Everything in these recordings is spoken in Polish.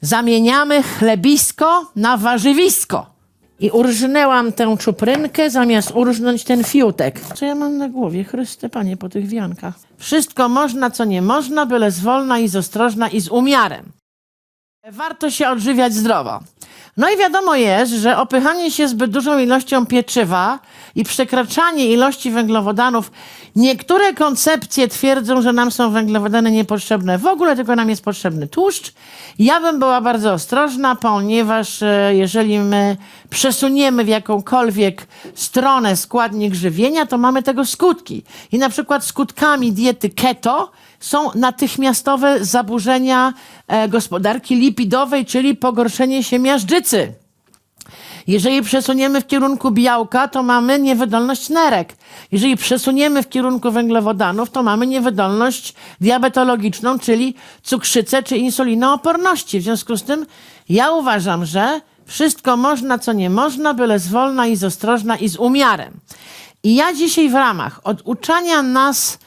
Zamieniamy chlebisko na warzywisko. I urżnęłam tę czuprynkę, zamiast urżnąć ten fiutek. Co ja mam na głowie? Chryste Panie, po tych wiankach. Wszystko można, co nie można, byle zwolna i z ostrożna i z umiarem. Warto się odżywiać zdrowo. No i wiadomo jest, że opychanie się zbyt dużą ilością pieczywa i przekraczanie ilości węglowodanów, niektóre koncepcje twierdzą, że nam są węglowodany niepotrzebne w ogóle, tylko nam jest potrzebny tłuszcz. Ja bym była bardzo ostrożna, ponieważ e, jeżeli my przesuniemy w jakąkolwiek stronę składnik żywienia, to mamy tego skutki. I na przykład skutkami diety keto są natychmiastowe zaburzenia e, gospodarki lipidowej, czyli pogorszenie się miażdżycy. Jeżeli przesuniemy w kierunku białka, to mamy niewydolność nerek. Jeżeli przesuniemy w kierunku węglowodanów, to mamy niewydolność diabetologiczną, czyli cukrzycę czy insulinooporności. W związku z tym ja uważam, że wszystko można, co nie można, byle zwolna i z ostrożna i z umiarem. I ja dzisiaj w ramach oduczania nas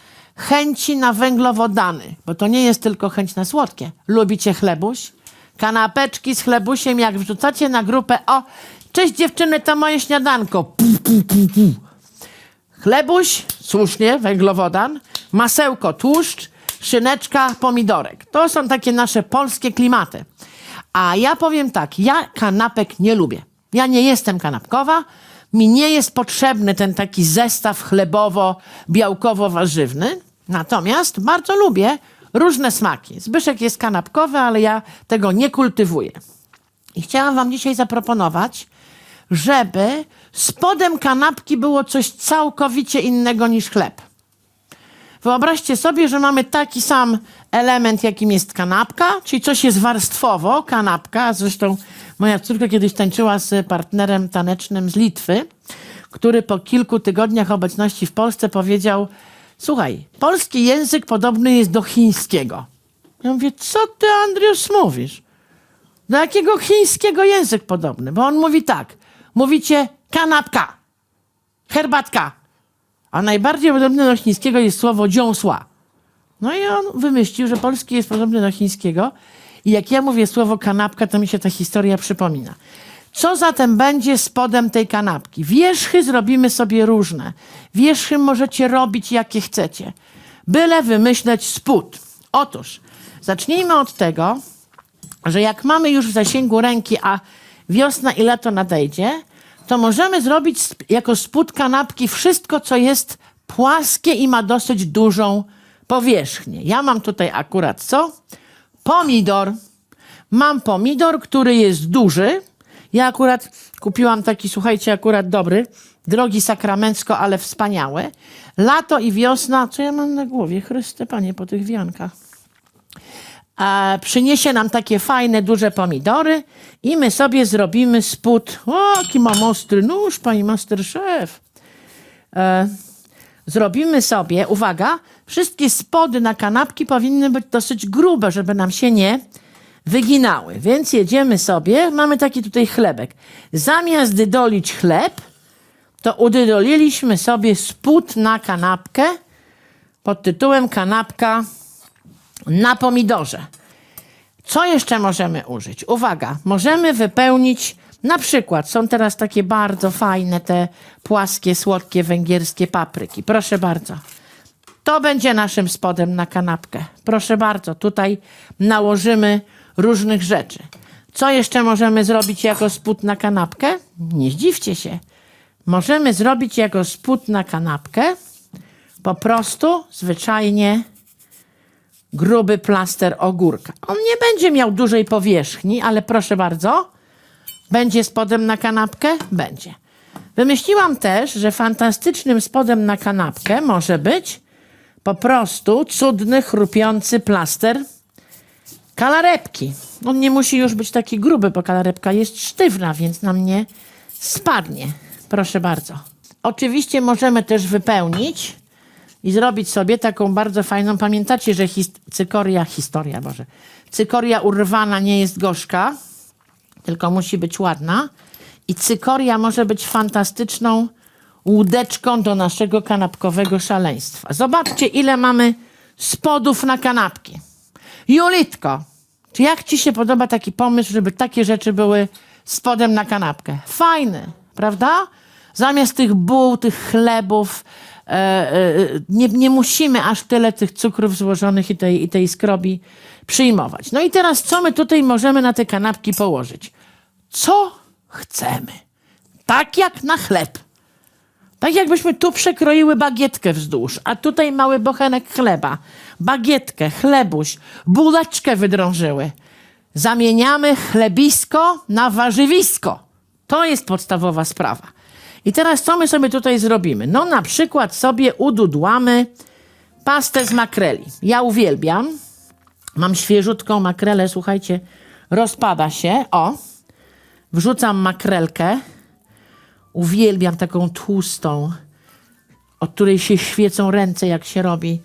chęci na węglowodany, bo to nie jest tylko chęć na słodkie. Lubicie chlebuś? Kanapeczki z chlebusiem, jak wrzucacie na grupę, o, cześć dziewczyny, to moje śniadanko. Pu, pu, pu, pu. Chlebuś, słusznie, węglowodan, masełko, tłuszcz, szyneczka, pomidorek. To są takie nasze polskie klimaty. A ja powiem tak, ja kanapek nie lubię. Ja nie jestem kanapkowa. Mi nie jest potrzebny ten taki zestaw chlebowo-białkowo-warzywny. Natomiast bardzo lubię różne smaki. Zbyszek jest kanapkowy, ale ja tego nie kultywuję. I chciałam Wam dzisiaj zaproponować, żeby spodem kanapki było coś całkowicie innego niż chleb. Wyobraźcie sobie, że mamy taki sam element, jakim jest kanapka, czyli coś jest warstwowo, kanapka. Zresztą moja córka kiedyś tańczyła z partnerem tanecznym z Litwy, który po kilku tygodniach obecności w Polsce powiedział: Słuchaj, polski język podobny jest do chińskiego. Ja mówię, co ty, Andriusz, mówisz? Do jakiego chińskiego język podobny? Bo on mówi tak: mówicie kanapka, herbatka, a najbardziej podobne do chińskiego jest słowo dziąsła. No i on wymyślił, że polski jest podobny do chińskiego. I jak ja mówię słowo kanapka, to mi się ta historia przypomina. Co zatem będzie spodem tej kanapki? Wierzchy zrobimy sobie różne. Wierzchy możecie robić jakie chcecie. Byle wymyśleć spód. Otóż, zacznijmy od tego, że jak mamy już w zasięgu ręki, a wiosna i lato nadejdzie, to możemy zrobić jako spód kanapki wszystko, co jest płaskie i ma dosyć dużą powierzchnię. Ja mam tutaj akurat co? Pomidor. Mam pomidor, który jest duży. Ja akurat kupiłam taki, słuchajcie, akurat dobry, drogi sakramencko, ale wspaniały. Lato i wiosna, co ja mam na głowie? Chryste Panie, po tych wiankach przyniesie nam takie fajne, duże pomidory i my sobie zrobimy spód. O, jaki mam ostry nóż, pani masterchef. E, zrobimy sobie, uwaga, wszystkie spody na kanapki powinny być dosyć grube, żeby nam się nie wyginały. Więc jedziemy sobie, mamy taki tutaj chlebek. Zamiast dydolić chleb, to udydoliliśmy sobie spód na kanapkę pod tytułem kanapka na pomidorze. Co jeszcze możemy użyć? Uwaga, możemy wypełnić, na przykład są teraz takie bardzo fajne te płaskie, słodkie węgierskie papryki. Proszę bardzo. To będzie naszym spodem na kanapkę. Proszę bardzo, tutaj nałożymy różnych rzeczy. Co jeszcze możemy zrobić jako spód na kanapkę? Nie zdziwcie się. Możemy zrobić jako spód na kanapkę po prostu zwyczajnie gruby plaster ogórka. On nie będzie miał dużej powierzchni, ale proszę bardzo, będzie spodem na kanapkę? Będzie. Wymyśliłam też, że fantastycznym spodem na kanapkę może być po prostu cudny, chrupiący plaster kalarepki. On nie musi już być taki gruby, bo kalarepka jest sztywna, więc nam nie spadnie. Proszę bardzo. Oczywiście możemy też wypełnić i zrobić sobie taką bardzo fajną. Pamiętacie, że cykoria, historia, Boże, cykoria urwana nie jest gorzka, tylko musi być ładna. I cykoria może być fantastyczną łódeczką do naszego kanapkowego szaleństwa. Zobaczcie, ile mamy spodów na kanapki. Julitko, Czy jak ci się podoba taki pomysł, żeby takie rzeczy były spodem na kanapkę? Fajny, prawda? Zamiast tych buł, tych chlebów, e, e, nie, nie musimy aż tyle tych cukrów złożonych i tej, i tej skrobi przyjmować. No i teraz co my tutaj możemy na te kanapki położyć? Co chcemy. Tak jak na chleb. Tak jakbyśmy tu przekroiły bagietkę wzdłuż, a tutaj mały bochenek chleba, bagietkę, chlebuś, bułeczkę wydrążyły. Zamieniamy chlebisko na warzywisko. To jest podstawowa sprawa. I teraz co my sobie tutaj zrobimy? No na przykład sobie ududłamy pastę z makreli. Ja uwielbiam. Mam świeżutką makrelę, słuchajcie, rozpada się. O, wrzucam makrelkę. Uwielbiam taką tłustą, od której się świecą ręce, jak się robi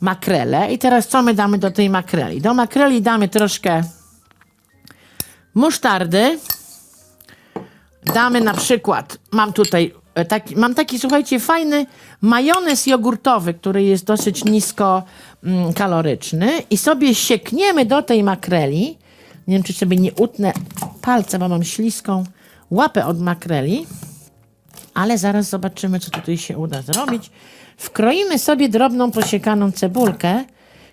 makrelę. I teraz co my damy do tej makreli? Do makreli damy troszkę musztardy. Damy na przykład, mam tutaj e, taki, mam taki, słuchajcie, fajny majonez jogurtowy, który jest dosyć nisko mm, kaloryczny i sobie siekniemy do tej makreli. Nie wiem, czy sobie nie utnę palce, bo mam śliską łapę od makreli ale zaraz zobaczymy, co tutaj się uda zrobić. Wkroimy sobie drobną posiekaną cebulkę.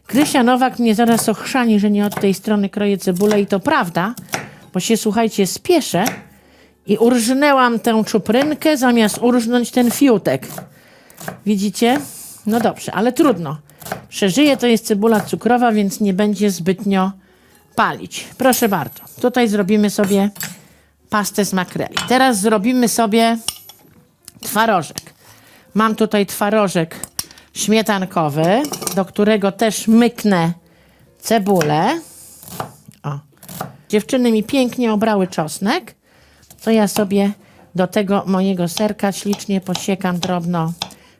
Krysia Nowak mnie zaraz ochrzani, że nie od tej strony kroję cebulę i to prawda, bo się, słuchajcie, spieszę i urżnęłam tę czuprynkę zamiast urżnąć ten fiutek. Widzicie? No dobrze, ale trudno. Przeżyje, to jest cebula cukrowa, więc nie będzie zbytnio palić. Proszę bardzo. Tutaj zrobimy sobie pastę z makreli. Teraz zrobimy sobie twarożek. Mam tutaj twarożek śmietankowy, do którego też myknę cebulę. O. Dziewczyny mi pięknie obrały czosnek, to ja sobie do tego mojego serka ślicznie posiekam drobno.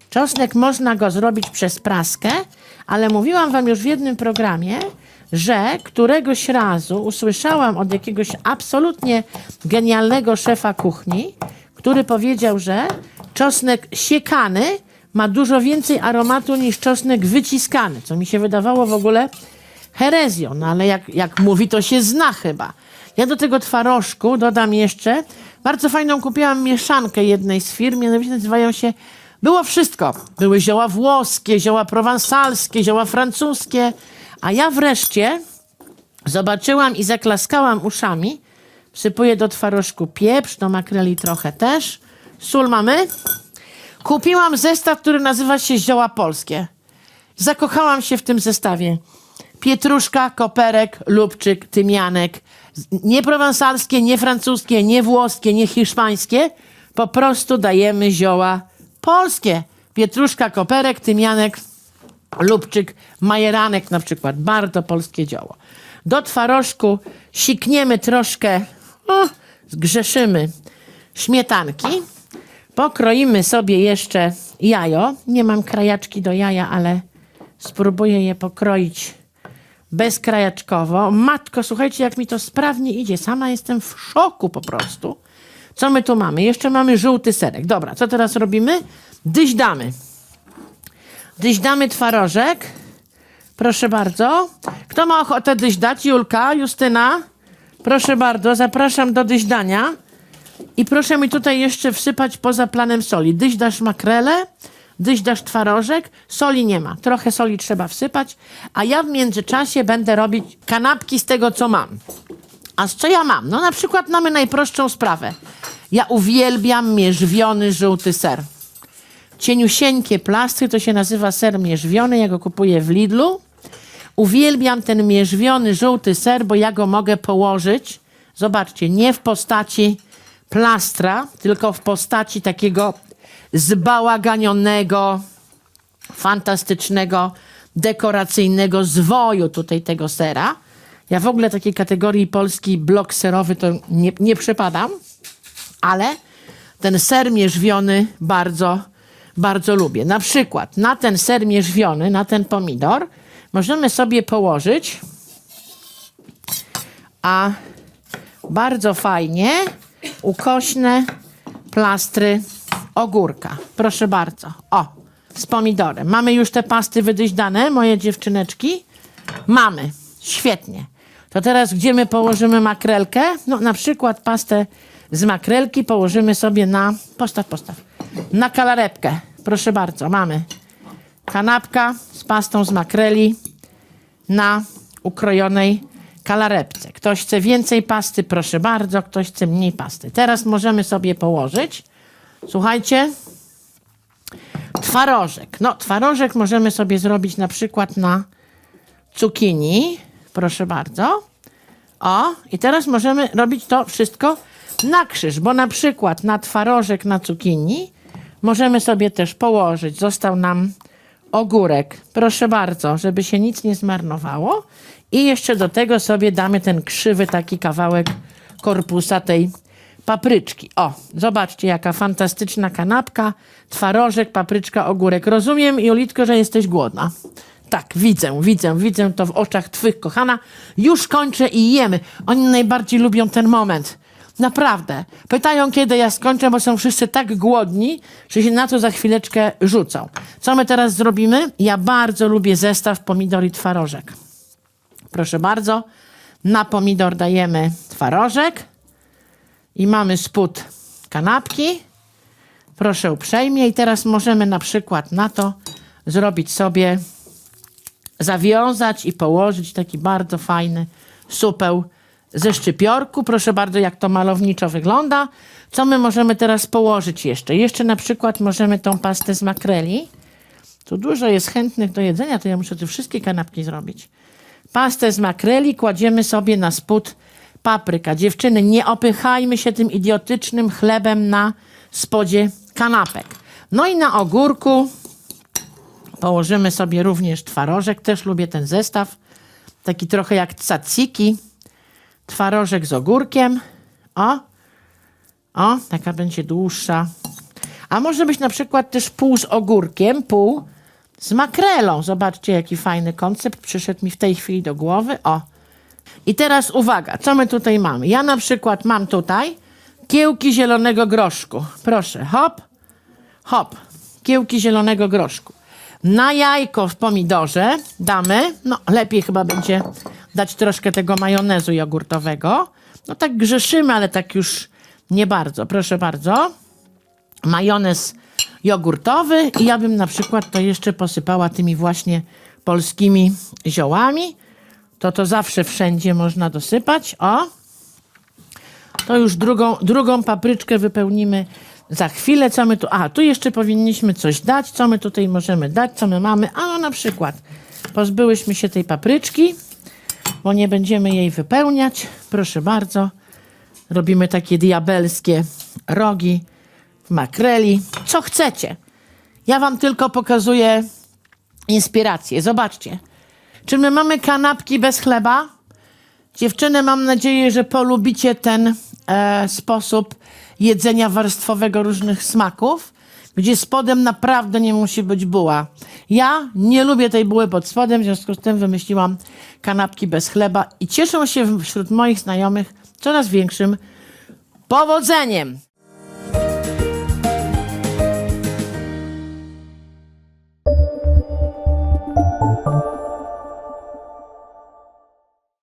Czosnek można go zrobić przez praskę, ale mówiłam wam już w jednym programie, że któregoś razu usłyszałam od jakiegoś absolutnie genialnego szefa kuchni, który powiedział, że czosnek siekany ma dużo więcej aromatu niż czosnek wyciskany, co mi się wydawało w ogóle herezją, no ale jak, jak mówi, to się zna chyba. Ja do tego twarożku dodam jeszcze, bardzo fajną kupiłam mieszankę jednej z firm, mianowicie nazywają się, było wszystko. Były zioła włoskie, zioła prowansalskie, zioła francuskie, a ja wreszcie zobaczyłam i zaklaskałam uszami, Wsypuję do twarożku pieprz, do makreli trochę też. Sól mamy. Kupiłam zestaw, który nazywa się Zioła Polskie. Zakochałam się w tym zestawie. Pietruszka, koperek, lubczyk, tymianek. Nie prowansalskie, nie francuskie, nie włoskie, nie hiszpańskie. Po prostu dajemy zioła polskie. Pietruszka, koperek, tymianek, lubczyk, majeranek na przykład. Bardzo polskie dzieło. Do twarożku sikniemy troszkę, o, zgrzeszymy śmietanki. Pokroimy sobie jeszcze jajo. Nie mam krajaczki do jaja, ale spróbuję je pokroić bezkrajaczkowo. Matko, słuchajcie, jak mi to sprawnie idzie. Sama jestem w szoku po prostu. Co my tu mamy? Jeszcze mamy żółty serek. Dobra, co teraz robimy? Dyś damy. Dyś damy twarożek. Proszę bardzo. Kto ma ochotę dyś dać? Julka, Justyna? Proszę bardzo, zapraszam do dyśdania. I proszę mi tutaj jeszcze wsypać poza planem soli. Dyś dasz makrele, dyś dasz twarożek, soli nie ma. Trochę soli trzeba wsypać, a ja w międzyczasie będę robić kanapki z tego, co mam. A z co ja mam? No na przykład mamy najprostszą sprawę. Ja uwielbiam mierzwiony żółty ser. Cieniusieńkie plastry, to się nazywa ser mierzwiony, ja go kupuję w Lidlu. Uwielbiam ten mierzwiony żółty ser, bo ja go mogę położyć, zobaczcie, nie w postaci plastra, tylko w postaci takiego zbałaganionego, fantastycznego, dekoracyjnego zwoju tutaj tego sera. Ja w ogóle takiej kategorii polski blok serowy to nie, nie przypadam, ale ten ser mierzwiony bardzo, bardzo lubię. Na przykład na ten ser mierzwiony, na ten pomidor możemy sobie położyć, a bardzo fajnie ukośne plastry ogórka. Proszę bardzo. O, z pomidorem. Mamy już te pasty wydyźdane, moje dziewczyneczki? Mamy. Świetnie. To teraz gdzie my położymy makrelkę? No na przykład pastę z makrelki położymy sobie na... Postaw, postaw. Na kalarepkę. Proszę bardzo, mamy kanapka z pastą z makreli na ukrojonej kalarepce. Ktoś chce więcej pasty, proszę bardzo, ktoś chce mniej pasty. Teraz możemy sobie położyć, słuchajcie, twarożek. No, twarożek możemy sobie zrobić na przykład na cukinii, proszę bardzo. O, i teraz możemy robić to wszystko na krzyż, bo na przykład na twarożek na cukinii możemy sobie też położyć. Został nam ogórek. Proszę bardzo, żeby się nic nie zmarnowało. I jeszcze do tego sobie damy ten krzywy taki kawałek korpusa tej papryczki. O, zobaczcie jaka fantastyczna kanapka. Twarożek, papryczka, ogórek. Rozumiem, Julitko, że jesteś głodna. Tak, widzę, widzę, widzę to w oczach twych, kochana. Już kończę i jemy. Oni najbardziej lubią ten moment. Naprawdę. Pytają, kiedy ja skończę, bo są wszyscy tak głodni, że się na to za chwileczkę rzucą. Co my teraz zrobimy? Ja bardzo lubię zestaw pomidor i twarożek. Proszę bardzo. Na pomidor dajemy twarożek i mamy spód kanapki. Proszę uprzejmie. I teraz możemy na przykład na to zrobić sobie, zawiązać i położyć taki bardzo fajny supeł ze szczypiorku. Proszę bardzo, jak to malowniczo wygląda. Co my możemy teraz położyć jeszcze? Jeszcze na przykład możemy tą pastę z makreli. Tu dużo jest chętnych do jedzenia, to ja muszę te wszystkie kanapki zrobić. Pastę z makreli kładziemy sobie na spód papryka. Dziewczyny, nie opychajmy się tym idiotycznym chlebem na spodzie kanapek. No i na ogórku położymy sobie również twarożek. Też lubię ten zestaw. Taki trochę jak tzatziki. Twarożek z ogórkiem. O, o, taka będzie dłuższa. A może być na przykład też pół z ogórkiem, pół z makrelą. Zobaczcie, jaki fajny koncept przyszedł mi w tej chwili do głowy. O. I teraz uwaga, co my tutaj mamy? Ja na przykład mam tutaj kiełki zielonego groszku. Proszę, hop, hop, kiełki zielonego groszku. Na jajko w pomidorze damy, no lepiej chyba będzie dać troszkę tego majonezu jogurtowego. No tak grzeszymy, ale tak już nie bardzo. Proszę bardzo majonez jogurtowy i ja bym na przykład to jeszcze posypała tymi właśnie polskimi ziołami. To to zawsze wszędzie można dosypać. O! To już drugą, drugą papryczkę wypełnimy za chwilę. Co my tu... A, tu jeszcze powinniśmy coś dać. Co my tutaj możemy dać? Co my mamy? A no na przykład pozbyłyśmy się tej papryczki, bo nie będziemy jej wypełniać. Proszę bardzo. Robimy takie diabelskie rogi makreli. Co chcecie. Ja wam tylko pokazuję inspirację. Zobaczcie. Czy my mamy kanapki bez chleba? Dziewczyny, mam nadzieję, że polubicie ten e, sposób jedzenia warstwowego różnych smaków, gdzie spodem naprawdę nie musi być buła. Ja nie lubię tej buły pod spodem, w związku z tym wymyśliłam kanapki bez chleba i cieszą się wśród moich znajomych coraz większym powodzeniem.